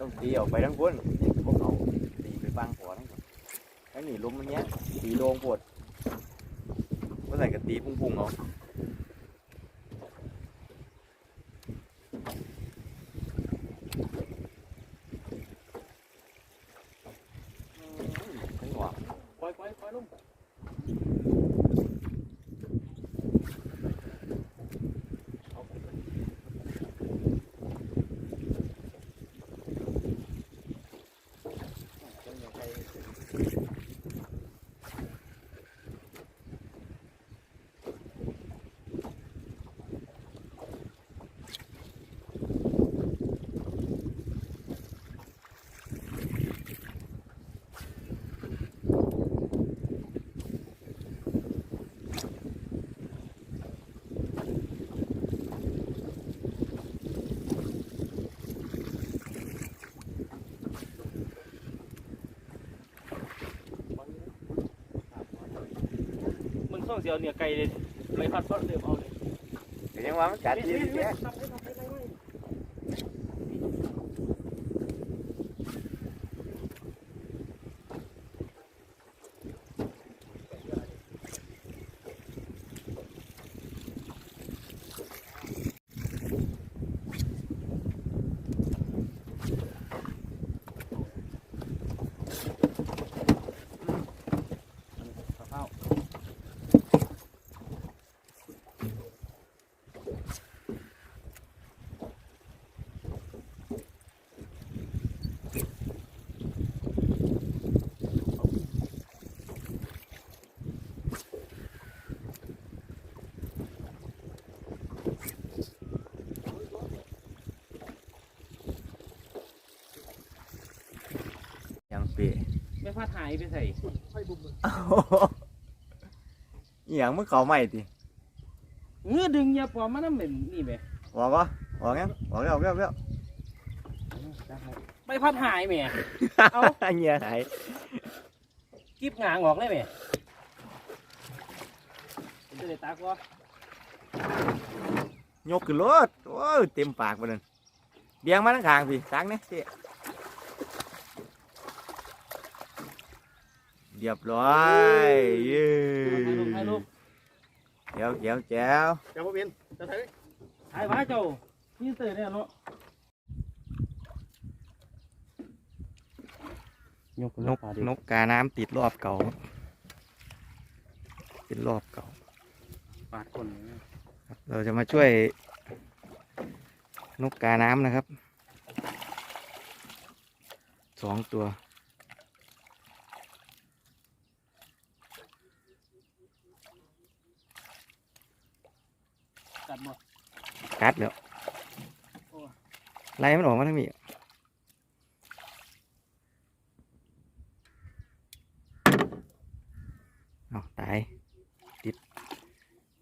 ต้องตีออกไปทั้งคนพวกเขาตีไปบางหัวทั้งหมดแล้วนี่ลมมันเนี้ยตีโลงปวดเมื่อไหร่ก็ตีพุ่งๆเอาไปล่อยปล่อยปล่อยลง เสียวเนี่ยไก่เลยเลยพัดพัดเริ่มเอาเลยเดี๋ยวยังว่ามันกัดดีเนี่ยก ทำให้ทำให้ทำให้ ยังเปีย ไม่พัดหายไปใส่อหย่างมึงเขาใหม่ติเงื้อดึงยาปลอมมันนั่นเป็นนี่ไหมบอกก็บอกยังบอกแล้วแล้วแล้วไม่พัดหายแหม่ เอ้าเงี้ยไหนกิบหงางออกเลยแหม่เป็นจะได้ตักวะยกขึ้นรถโอ้ยเต็มปากไปเลยเบียงมาทั้งขางพี่ตักเนี่ยเจ๊ เรียบร้อยเย้ถ่ายรูปถ่ายรูปแจ๋วแจ๋วแจ๋วเดี๋ยวผมเห็นจะถ่ายถ่ายไว้เจ้านี่เตอร์เนี่ยเนาะยกนกนกกาน้ำติดรอบเก่าเป็นรอบเก่าปาดคนเลยครับเราจะมาช่วย นกกาน้ำนะครับสองตัว กัดหมด กัดแล้วโอ้ไล่มันออกมาทั้งนี้เอาตายติด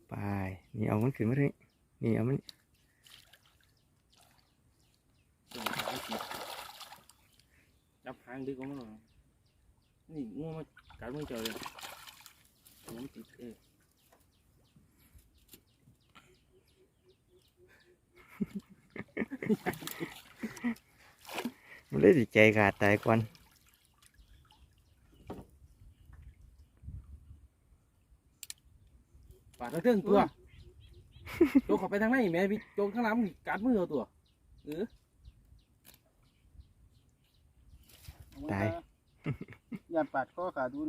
ไปนี่เอามันขึ้นมาด้วยนี่เอามันจับหางดึกออกมาหน่อยนี่งูมากัดมือเจ้าเลยมันติดเออ มันเลยสิใจขาดตายก่อนปาดทั้งเครื่องตัวโจกเข้าไปทางไหนแม่พี่โจกข้างหลังนี่กัดมือเอาตัวเออตายยานปาดข้อขาดูน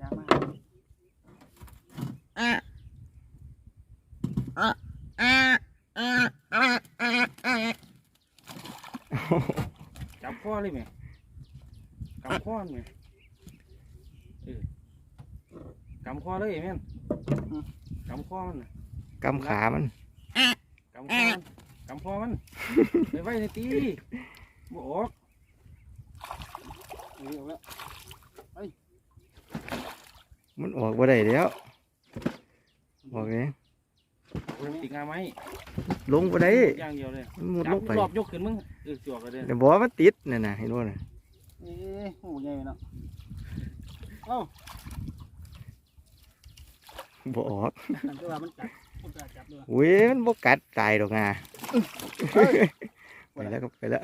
ยากมาก จับข้อเลยแม่กำข้อแม่เออกำข้อเลยแม่นกำข้อมันน่ะกำขามัน กำข้อมันกำข้อมันไปไว้ในตีบ่ออกนี่เอาแล้วมันออกบ่ได้แล้วออกเลย ติดงาไหมลงบ่ได้อย่างเดียวเลยมันมุดจัลบงไปรอบยกขึ้นมึงเออจวกเลยเด้อเดี๋ยวบอกว่ามันติดนั่นน่ะเห็นบ่น่ะเอ๊ะหูใหญ่เนาะบ่ออกอันที่ว่ามันกัดมันกัดจับด้วยเว้ยมันบ่กัดตายดอกงาไปแล้วก็ไปแล้ว